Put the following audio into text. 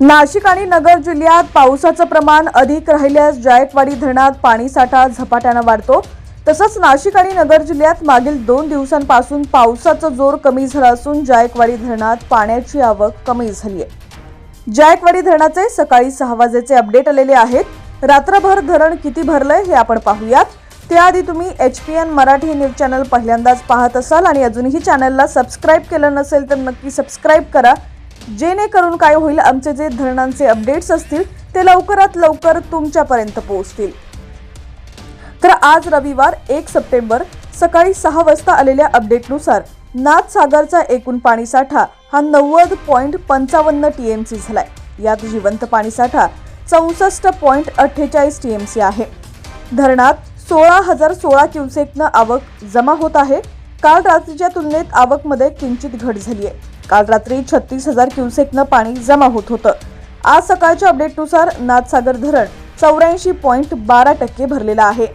नाशिक आणि नगर जिल्ह्यात पावसाचं प्रमाण अधिक राहिल्यास जायकवाडी धरणात पाणीसाठा झपाट्यानं वाढतो. तसंच नाशिक आणि नगर जिल्ह्यात मागील दोन दिवसांपासून पावसाचा जोर कमी झाला असून जायकवाडी धरणात पाण्याची आवक कमी झाली आहे जायकवाडी धरणाचे सकाळी सहा वाजेचे अपडेट आलेले आहेत. रात्रभर धरण किती भरलंय हे आपण पाहूयात. त्याआधी तुम्ही H P N Marathi news channel पहिल्यांदाच पाहत असाल आणि अजूनही चॅनलला सबस्क्राईब केलं नसेल तर नक्की सबस्क्राईब करा. जेणेकरून काय होईल आमचे जे धरणांचे अपडेट्स असतील ते लवकरात लवकर तुमच्यापर्यंत पोहोचतील. तर आज रविवार एक सप्टेंबर सकाळी सहा वाजता आलेल्या अपडेटनुसार नाथसागरचा एकूण पाणीसाठा हा नव्वद पॉईंट पंचावन्न टीएमसी झालाय. यात जिवंत पाणीसाठा चौसष्ट पॉईंट अठ्ठेचाळीस टी एम सी आहे. धरणात सोळा हजार सोळा क्युसेकनं आवक जमा होत आहे. काल रात्रीच्या तुलनेत आवकमध्ये किंचित घट झाली आहे काल रात्री छत्तीस हजार क्युसेकनं पाणी जमा होत होतं. आज सकाळच्या अपडेटनुसार नाथसागर धरण चौऱ्याऐंशी पॉईंट बारा टक्के भरलेलं आहे.